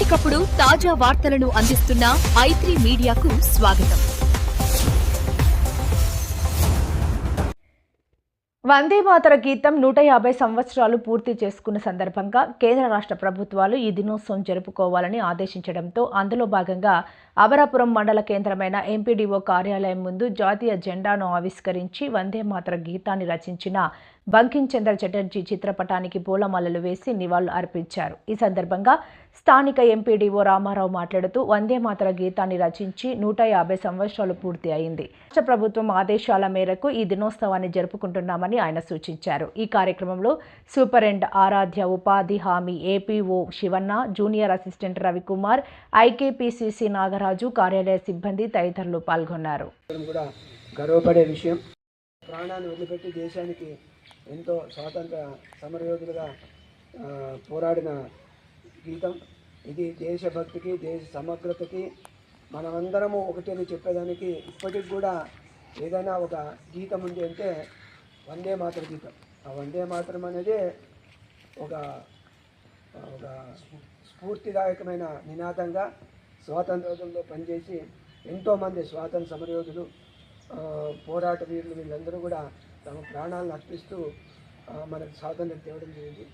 ఎప్పటికప్పుడు తాజా వార్తలను అందిస్తున్న ఐ మీడియాకు స్వాగతం. వందే మాతర గీతం నూట యాభై సంవత్సరాలు పూర్తి చేసుకున్న సందర్భంగా కేంద్ర రాష్ట్ర ప్రభుత్వాలు ఈ దినోత్సవం జరుపుకోవాలని ఆదేశించడంతో అందులో భాగంగా అమరాపురం మండల కేంద్రమైన ఎంపీడీఓ కార్యాలయం ముందు జాతీయ జెండాను ఆవిష్కరించి వందే మాతర గీతాన్ని రచించిన బంకిం చంద్ర చటర్జీ చిత్రపటానికి పూలమాలలు వేసి నివాళులు అర్పించారు. ఈ సందర్భంగా స్థానిక ఎంపీడీఓ రామారావు మాట్లాడుతూ వందే మాతర గీతాన్ని రచించి నూట యాభై సంవత్సరాలు పూర్తి అయింది. రాష్ట్ర ప్రభుత్వం ఆదేశాల మేరకు ఈ దినోత్సవాన్ని జరుపుకుంటున్నామని ఆయన సూచించారు. ఈ కార్యక్రమంలో సూపరింట్ ఆరాధ్య ఉపాధి హామీ APO Shivanna junior assistant Ravikumar IKPCC Nagaraju కార్యాలయ సిబ్బంది తదితరులు పాల్గొన్నారు. కూడా గర్వపడే విషయం ప్రాణాన్ని వదిలిపెట్టి దేశానికి ఎంతో స్వాతంత్ర సమరయోధులుగా పోరాడిన గీతం. ఇది దేశభక్తికి దేశ సమగ్రతకి మనమందరము ఒకటి అని చెప్పేదానికి ఇప్పటికి కూడా ఏదైనా ఒక గీతం ఉంది అంటే వందే మాతర గీతం. ఆ వందే మాతరం అనేది ఒక ఒక స్ఫూర్తిదాయకమైన నినాదంగా స్వాతంత్రంలో పనిచేసి ఎంతోమంది స్వాతంత్ర సమరయోధులు పోరాట వీరులు వీళ్ళందరూ కూడా తమ ప్రాణాలను అర్పిస్తూ మనకు స్వాతంత్రం తేవడం జరిగింది.